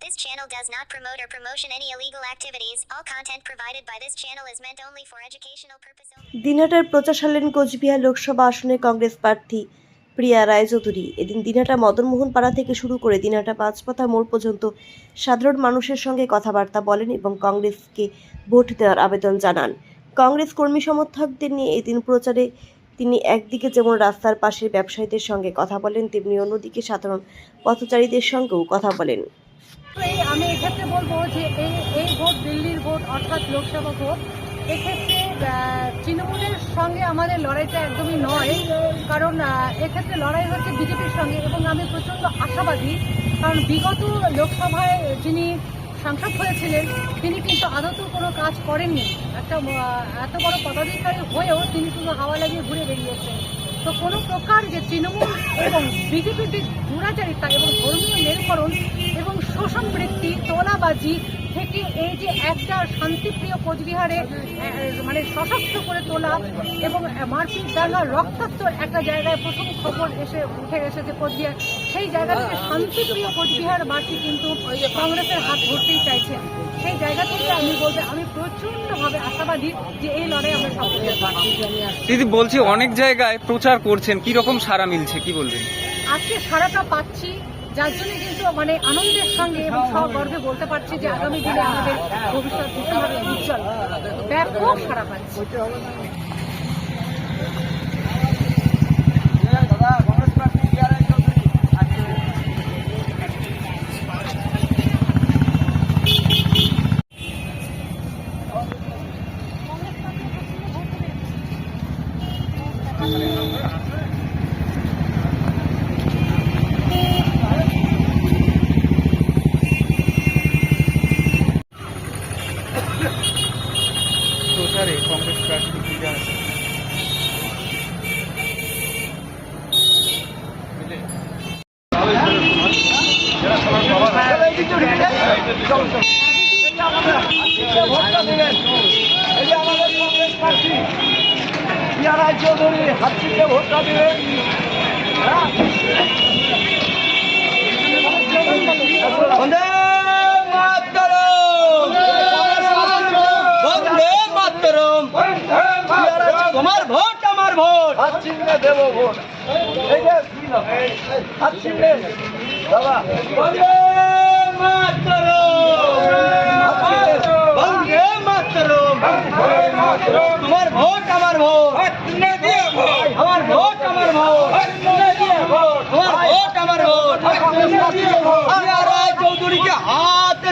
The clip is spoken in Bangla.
This channel does not promote or promotion any illegal activities. All content provided by this channel is meant only for educational purpose. দিনহাটার প্রচার কোচবিহার লোকসভা আসনে কংগ্রেস প্রার্থী প্রিয়া রায়চৌধুরী এদিন দিনহাটা মদনমোহন পাড়া থেকে শুরু করে দিনহাটা পাঁচপাথা মোড় পর্যন্ত সাধারণ মানুষের সঙ্গে কথাবার্তা বলেন এবং কংগ্রেসকে ভোট দেওয়ার আবেদন জানান কংগ্রেস কর্মী সমর্থকদের নিয়ে এদিন প্রচারে তিনি একদিকে যেমন রাস্তার পাশের ব্যবসায়ীদের সঙ্গে কথা বলেন, তেমনি অন্যদিকে সাধারণ পথচারীদের সঙ্গেও কথা বলেন। আমি এক্ষেত্রে বলব যে এই এই ভোট দিল্লির ভোট অর্থাৎ লোকসভা ভোট, এক্ষেত্রে তৃণমূলের সঙ্গে আমাদের লড়াইটা একদমই নয়। কারণ এক্ষেত্রে লড়াই হচ্ছে বিজেপির সঙ্গে এবং আমি প্রচণ্ড আশাবাদী। কারণ বিগত লোকসভায় যিনি সাংসদ হয়েছিলেন, তিনি কিন্তু আদতেও কোনো কাজ করেননি। একটা এত বড় পদাধিকারী হয়েও তিনি শুধু হাওয়া লাগিয়ে ঘুরে বেরিয়েছেন তো কোনো প্রকার যে তৃণমূল এবং বিজেপির যে দুরাচারিতা এবং ধর্মীয় মেরুকরণ এবং শোষণ বৃত্তি, তোলাবাজি থেকে এই যে একটা শান্তিপ্রিয় কোচবিহারে মানে সশক্ত করে তোলা এবং মারপিট দাঙ্গা রক্তাক্ত একটা জায়গায় প্রথম খবর এসে উঠে এসেছে কোচবিহার সেই জায়গা থেকে শান্তিপ্রিয় কোচবিহারবাসী কিন্তু কংগ্রেসের হাত ধরতেই চাইছে। সেই জায়গা থেকে আমি বলতে আমি প্রচণ্ডভাবে আশাবাদী যে এই লড়াই আমরা সফল দিদি বলছি অনেক জায়গায় প্রচার করছেন কি রকম সারা মিলছে কি বলবেন? আজকে সারাটা পাচ্ছি। যার জন্য কিন্তু মানে আনন্দের সঙ্গে এবং সগর্বে বলতে পারছি যে আগামী দিনে আমাদের ভবিষ্যৎ ভীষণভাবে উজ্জ্বল, ব্যাপক সারা পাচ্ছি। প্রচারে চৌধুরী হাত ভোটটা দিবেন বন্দে মাতরম বন্দে মাতরম তোমার ভোট। আমার ভোট হাত চিহ্নে দেবো ভোট। এই যে হাত চিহ্নে বাবা বন্দে মাতরম। বন্দে মাতরম। তোমার ভোট আমার ভোট। আমার ভোট আমার ভোট। আমার ভোট আমার ভোট। প্রিয়া রায় চৌধুরীকে হাত